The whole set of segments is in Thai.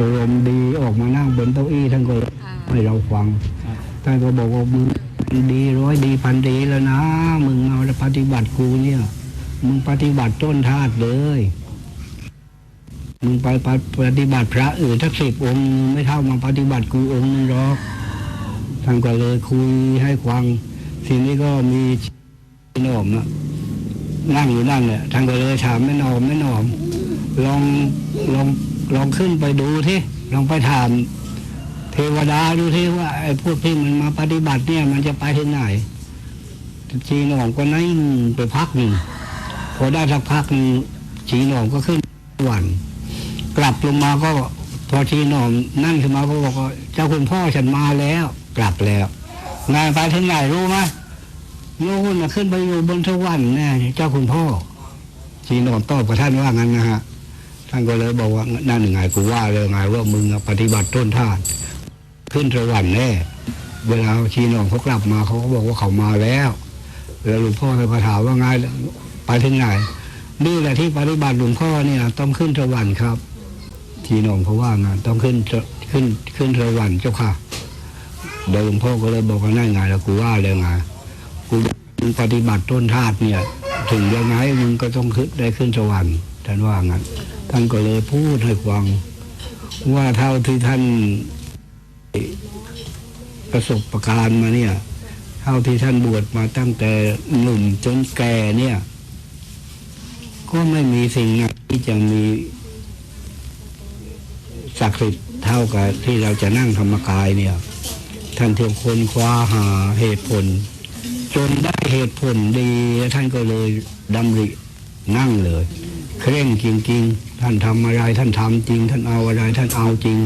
อารมณ์ดีออกมานั่งบนเก้าอี้ท่านก็ค่ะให้เราฟังท่านก็บอกว่ามึงดีร้อยดีพันดีแล้วนะ มึงเอาปฏิบัติกูเนี่ย มึงปฏิบัติต้นธาตุเลย มึงไปปฏิปฏิบัติพระอื่นทักสิบองค์ไม่เท่ามาปฏิบัติกูองค์นึงหรอกท่านก็เลยคุยให้ฟังทีนี้ก็มีโนมนะนั่งอยู่นั่นแหละท่านก็เลยถามแม่นอมแม่นอมลองลอง ลองขึ้นไปดูที่ลองไปถาม เทวดาดูที่ว่าไอ้พวกที่มันมาปฏิบัติเนี่ยมันจะไปที่ไหนจีนอมก็นั่งไปพักหนึ่งพอได้สักพักหนึ่งจีนอมก็ขึ้นสวรรค์กลับลงมาก็พอจีนอมนั่นขึ้นมาก็บอกว่าเจ้าคุณพ่อฉันมาแล้ว กลับแล้วงานไปถึงไหนรู้ไหมโน่นน่ะขึ้นไปอยู่บนสวรรค์แน่เจ้าคุณพ่อจีนอมตอบกับท่านว่างั้นนะฮะ ท่านก็เลยบอกว่านั่นไงกูว่าเลยไงว่ามึงปฏิบัติต้นทาน ขึ้นสวรรค์แน่เวลาชีนองเขากลับมาเขาก็บอกว่าเขามาแล้ว แล้วหลวงพ่อเลยมาถามว่าไงไปถึงไหนนี่แหละที่ปฏิบัติหลวงพ่อเนี่ยต้องขึ้นสวรรค์ครับชีนองเขาว่างั้นต้องขึ้นขึ้นขึ้นสวรรค์เจ้าค่ะเดี๋ยวหลวงพ่อก็เลยบอกว่านั่นไงแล้วกูว่าเลยไงกูปฏิบัติต้นธาตุเนี่ย ถึงยังไงมึงก็ต้องขึ้นได้ขึ้นสวรรค์ ท่านว่างั้นท่านก็เลยพูดให้ฟัง ว่าเท่าที่ท่านประสบประการมาเนี่ย เท่าที่ท่านบวชมาตั้งแต่หนุ่มจนแก่เนี่ย ก็ไม่มีสิ่งไหนที่จะมีศักดิ์สิทธิ์เท่ากับที่เราจะนั่งธรรมกายเนี่ย ท่านเที่ยวคนคว้าหาเหตุผล จนได้เหตุผลดีท่านก็เลยดำริ นั่งเลย เคร่งจริงๆ ท่านทำอะไรท่านทำจริง ท่านเอาอะไรท่านเอาจริง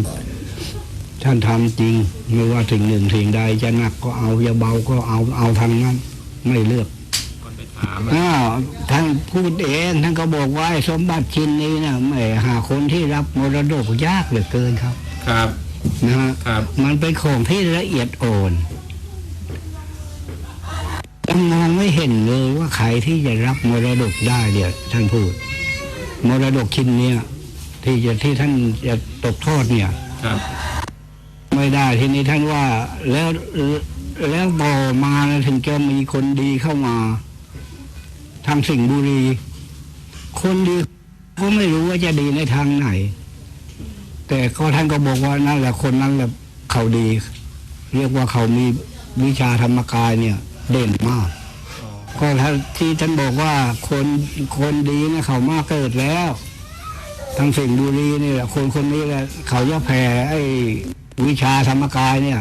ท่านทำจริง ไม่ว่าสิ่งหนึ่งสิ่งใดจะหนักก็เอาจะเบาก็เอาเอาทางนั้นไม่เลือกคนไปถามอ้าวท่านพูดเองท่านก็บอกว่าไอ้สมบัติชิ้นนี้นะไม่หาคนที่รับมรดกยากเหลือเกินครับ ครับนะฮะครับมันเป็นของที่ละเอียดอ่อน ยังมองไม่เห็นเลยว่าใครที่จะรับมรดกได้เดี๋ยวท่านพูด มรดกชิ้นเนี้ยที่จะที่ท่านจะตกทอดเนี่ยครับไม่ได้ทีนี้ท่านว่าแล้วแล้วต่อมานะถึงจะมีคนดีเข้ามาทางสิ่งห์บุรี คนดีก็ไม่รู้ว่าจะดีในทางไหน แต่ก็ท่านก็บอกว่านั่นแหละคนนั้นแหละเขาดี เรียกว่าเขามีวิชาธรรมกายเนี่ย เด่นมากก็ท่านที่ท่านบอกว่าคนคนดีนี่ยเขามาเกิดแล้วทางสิ่งห์บุรีนี่แหละคนคนนี้แหละเขาจะแผ่ไอ้วิชาธรรมกายเนี่ย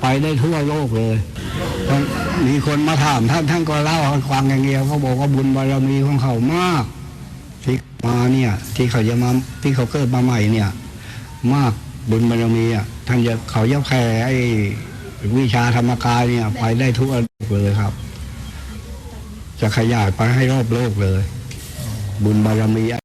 ไปได้ทั่วโลกเลยมีคนมาถามท่านท่านก็เล่าให้ฟังอย่างเดียเขาบอกว่าบุญบารมีของเขามากที่มาเนี่ย ที่เขาจะมาที่เขาเกิดมาใหม่เนี่ย มากบุญบารมีอะท่านจะเขาจะแผ่ไอ้ วิชาธรรมกายเนี่ย ไปได้ทั่วโลกเลยครับ จะขยายไปให้รอบโลกเลย บุญบารมี